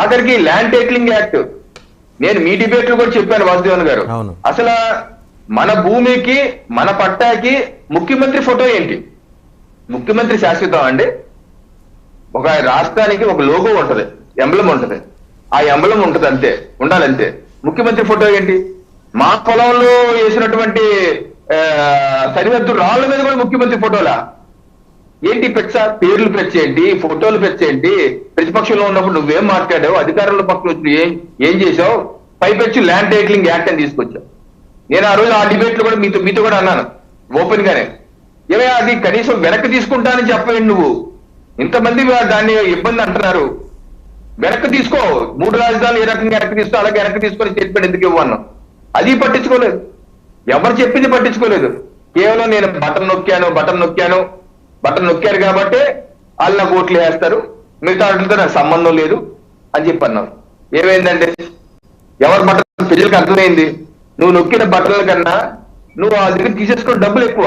ఆఖరికి land titling act నేను మీ డిబేట్లో కూడా చెప్పాను వాసుదేవన్ గారు. అసలు మన భూమికి మన పట్టాకి ముఖ్యమంత్రి ఫోటో ఏంటి? ముఖ్యమంత్రి శాశ్వతం అండి. ఒక రాష్ట్రానికి ఒక లోగో ఉంటది ఎంబలం ఉంటది. ఆ ఎంబలం ఉంటది అంతే ఉండాలి అంతే ముఖ్యమంత్రి ఫోటో ఏంటి? మా పొలంలో వేసినటువంటి సరిహద్దు రాళ్ళ మీద కూడా ముఖ్యమంత్రి ఫోటోలా? ఏంటి పెచ్చ పేర్లు పెట్టేయండి ఫోటోలు పెట్టేయండి ప్రతిపక్షంలో ఉన్నప్పుడు నువ్వేం మాట్లాడావు? అధికారంలో పక్కన వచ్చి ఏం ఏం చేసావు పైపెచ్చి ల్యాండ్ టైటిలింగ్ యాక్ట్ అని తీసుకొచ్చావు నేను ఆ రోజు ఆ డిబేట్లో కూడా మీతో మీతో కూడా అన్నాను ఓపెన్ గానే ఏమే అది కనీసం వెనక్కి తీసుకుంటానని చెప్పవేంటి నువ్వు? ఇంతమంది దాన్ని ఇబ్బంది అంటున్నారు. వెనక్కి తీసుకో మూడు రాజధానులు ఏ రకంగా వెనక్కి తీసుకో అలాగే వెనక్కి తీసుకొని స్టేట్మెంట్ ఎందుకు ఇవ్వను అది పట్టించుకోలేదు. ఎవరు చెప్పింది పట్టించుకోలేదు. కేవలం నేను బటన్ నొక్కాను బటన్ నొక్కాను. బటన్ నొక్కారు కాబట్టి వాళ్ళు నాకు ఓట్లు వేస్తారు. మిగతా వాటితో నాకు సంబంధం లేదు అని చెప్పి అన్నారు. ఏమైందంటే ఎవరి బట్టలు ప్రజలకు అర్థమైంది? నువ్వు నొక్కిన బట్టల కన్నా నువ్వు ఆ దగ్గర తీసేసుకున్న డబ్బులు ఎక్కువ.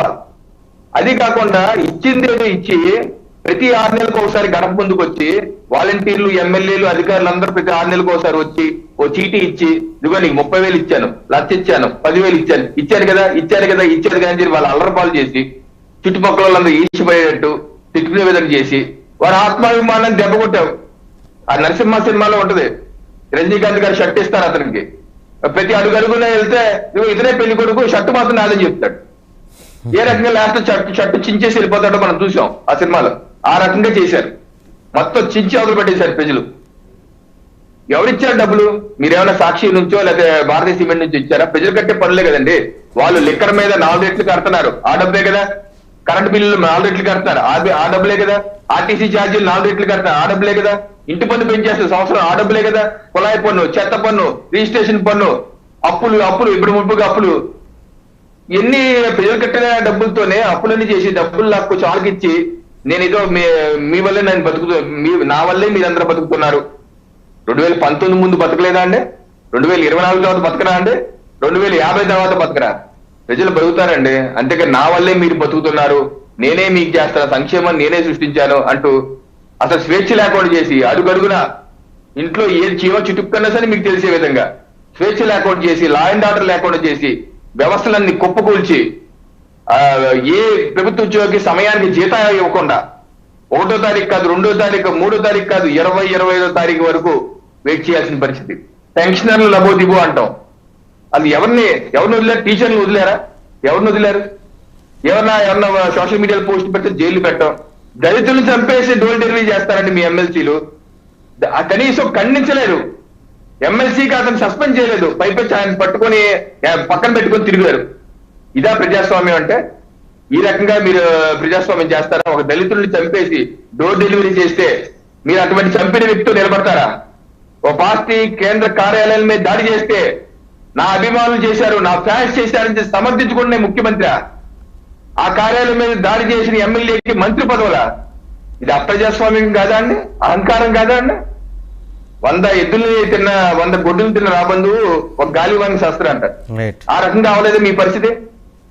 అది కాకుండా ఇచ్చింది ఏదో ఇచ్చి ప్రతి ఆరు నెలలకు ఒకసారి గడప ముందుకు వచ్చి వాలంటీర్లు ఎమ్మెల్యేలు అధికారులు అందరూ ప్రతి ఆరు నెలలకు ఒకసారి వచ్చి ఓ చీటీ ఇచ్చి ఇదిగో నీకు ముప్పై వేలు ఇచ్చాను లక్ష ఇచ్చాను పదివేలు ఇచ్చాను ఇచ్చారు కదా ఇచ్చారు కదా ఇచ్చాను కదా అని చెప్పి వాళ్ళు అల్లరపాలు చేసి చుట్టుపక్కల వాళ్ళందరూ ఈడ్చిపోయేటట్టు తిట్టుకునే విధంగా చేసి వారి ఆత్మాభిమానాన్ని దెబ్బ కొట్టావు ఆ నరసింహ సినిమాలో ఉంటది. రజనీకాంత్ గారు షర్ట్ ఇస్తారు అతనికి. ప్రతి అడుగు అడుగునే వెళ్తే నువ్వు ఇతనే పెళ్ళి కొడుకు షర్ట్ మాత్రం నాదని చెప్తాడు. ఏ రకంగా లాస్ట్ షర్ట్ షర్ట్ చించేసి వెళ్ళిపోతాడో మనం చూసాం ఆ సినిమాలో. ఆ రకంగా చేశారు. మొత్తం చించి అవతలు పెట్టేశారు ప్రజలు. ఎవరిచ్చారు డబ్బులు? మీరేమైనా సాక్షి నుంచో లేకపోతే భారతీయ సిమెంట్ నుంచి ఇచ్చారా? ప్రజలు కట్టే పనులే కదండి. వాళ్ళు లిక్కర్ మీద నాలుగు రెట్లు కడుతున్నారు. ఆ డబ్బే కదా. కరెంట్ బిల్లులు నాలుగు రెట్లు కడతారు. ఆ డబ్బులే కదా. ఆర్టీసీ ఛార్జీలు నాలుగు రెట్లు కడతారు. ఆ డబ్బులే కదా. ఇంటి పన్ను పెంచేస్తారు. సంవత్సరం ఆ డబ్బులే కదా. కుళాయి పన్ను చెత్త పన్ను రిజిస్ట్రేషన్ పన్ను అప్పులు అప్పులు ఇప్పుడు ముప్పుగా అప్పులు. ఎన్ని ప్రజలు కట్టిన డబ్బులతోనే అప్పులన్నీ చేసి డబ్బులు నాకు చాలకిచ్చి నేను ఏదో మీ మీ వల్లే నేను బతుకుతూ మీ నా వల్లే మీరందరూ బతుకుతున్నారు. రెండు వేల పంతొమ్మిది ముందు బతకలేదా అండి? రెండు వేల ఇరవై నాలుగు తర్వాత బతకరా అండి? రెండు వేల యాభై తర్వాత బతకరా? ప్రజలు బతుకుతారండి. అంతేకాని నా వల్లే మీరు బతుకుతున్నారు. నేనే మీకు చేస్తాను. సంక్షేమం నేనే సృష్టించాను అంటూ అసలు స్వేచ్ఛ లేకుండా చేసి అడుగడుగున ఇంట్లో ఏది చీమ చుట్టుకున్నా సరే మీకు తెలిసే విధంగా స్వేచ్ఛ లేకుండా చేసి లా అండ్ ఆర్డర్ లేకుండా చేసి వ్యవస్థలన్నీ కుప్పకూల్చి ఆ, ఏ ప్రభుత్వ ఉద్యోగి సమయానికి జీతం ఇవ్వకుండా ఒకటో తారీఖు కాదు రెండో తారీఖు మూడో తారీఖు కాదు ఇరవై ఇరవై ఐదో తారీఖు వరకు వెయిట్ చేయాల్సిన పరిస్థితి. పెన్షనర్లు లబోదిబో అంటాం. అది ఎవరిని ఎవరిని వదిలేరు? టీచర్లు వదిలేరా? ఎవరిని వదిలేరు? ఎవరన్నా ఎవరన్నా సోషల్ మీడియాలో పోస్ట్ పెడితే జైలు పెట్టాం దళితులను చంపేసి డోల్ డెలివరీ చేస్తారండి మీ ఎమ్మెల్సీలు. ఆ కనీసం ఖండించలేరు ఎమ్మెల్సీకి అతను సస్పెండ్ చేయలేదు. పైపెచ్చి ఆయన పట్టుకొని పక్కన పెట్టుకొని తిరిగారు. ఇదా ప్రజాస్వామ్యం అంటే? ఈ రకంగా మీరు ప్రజాస్వామ్యం చేస్తారా? ఒక దళితుల్ని చంపేసి డోర్ డెలివరీ చేస్తే మీరు అటువంటి చంపిన వ్యక్తితో నిలబడతారా? ఒక పార్టీ కేంద్ర కార్యాలయం మీద దాడి చేస్తే నా అభిమానులు చేశారు నా ఫ్యాన్స్ చేశారని సమర్థించుకునే ముఖ్యమంత్రి. ఆ కార్యాలయం మీద దాడి చేసిన ఎమ్మెల్యేకి మంత్రి పదవులా? ఇది అప్రజాస్వామ్యం కాదా అండి? అహంకారం కాదా అండి? వంద ఎద్దుల్ని తిన్న వంద గొడ్డులు తిన్న రాబందు ఒక గాలి వానికి శాస్త్రం అంటారు రైట్ ఆ రకంగా అవలేదు మీ పరిస్థితి?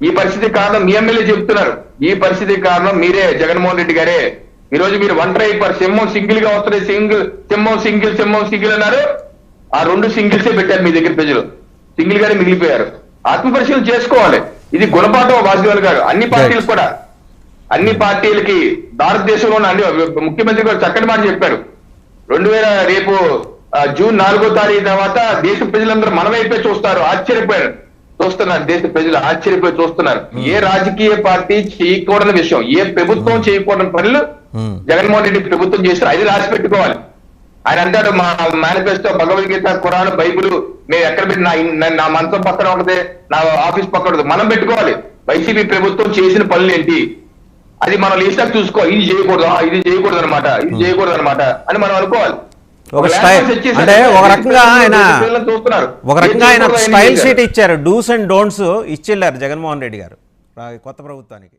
ఈ పరిస్థితి కారణం మీ ఎమ్మెల్యే చెప్తున్నారు. ఈ పరిస్థితి కారణం మీరే జగన్మోహన్ రెడ్డి గారే. ఈ రోజు మీరు వన్ ట్రై పర్ సింహం సింగిల్గా వస్తుంది సింగిల్ సింహం సింగిల్ సింహం సింగిల్ అన్నారు. ఆ రెండు సింగిల్సే పెట్టారు మీ దగ్గర ప్రజలు. సింగిల్ గానే మిగిలిపోయారు. ఆత్మ పరిశీలన చేసుకోవాలి. ఇది గుణపాఠం వాసుదేవన్ గారు. అన్ని పార్టీలకు కూడా. అన్ని పార్టీలకి భారతదేశంలో ఉన్న అన్ని ముఖ్యమంత్రి గారు చక్కటి మాట చెప్పారు. రెండు వేల రేపు జూన్ నాలుగో తారీఖు తర్వాత దేశ ప్రజలందరూ మన వైపే చూస్తారు. ఆశ్చర్యపోయారు. చూస్తున్నారు దేశ ప్రజలు. ఆశ్చర్యపోయి చూస్తున్నారు. ఏ రాజకీయ పార్టీ చేయకూడని విషయం ఏ ప్రభుత్వం చేయకూడని పనులు Hmm. జగన్మోహన్ రెడ్డి ప్రభుత్వం చేస్తారు అది రాసి పెట్టుకోవాలి. ఆయన అంటాడు మా మేనిఫెస్టో భగవద్గీత ఖురాన్ బైబిల్ మేము ఎక్కడ పెట్టి నా నా మంచం పక్కన ఒకటి నా ఆఫీస్ పక్కన ఒకటి మనం పెట్టుకోవాలి. వైసీపీ ప్రభుత్వం చేసిన పనులు ఏంటి? అది మనం లిస్ట్ చూసుకో ఇది చేయకూడదు ఇది చేయకూడదు అనమాట ఇది చేయకూడదు అనమాట అని మనం అనుకోవాలి. ఒక స్టైల్ అంటే ఒక రకంగా ఆయన ఒక రకంగా ఆయన స్టైల్ షీట్ ఇచ్చారు. డూస్ అండ్ డోంట్స్ ఇచ్చిళ్ళారు జగన్మోహన్ రెడ్డి గారు. కొత్త ప్రభుత్వానికి.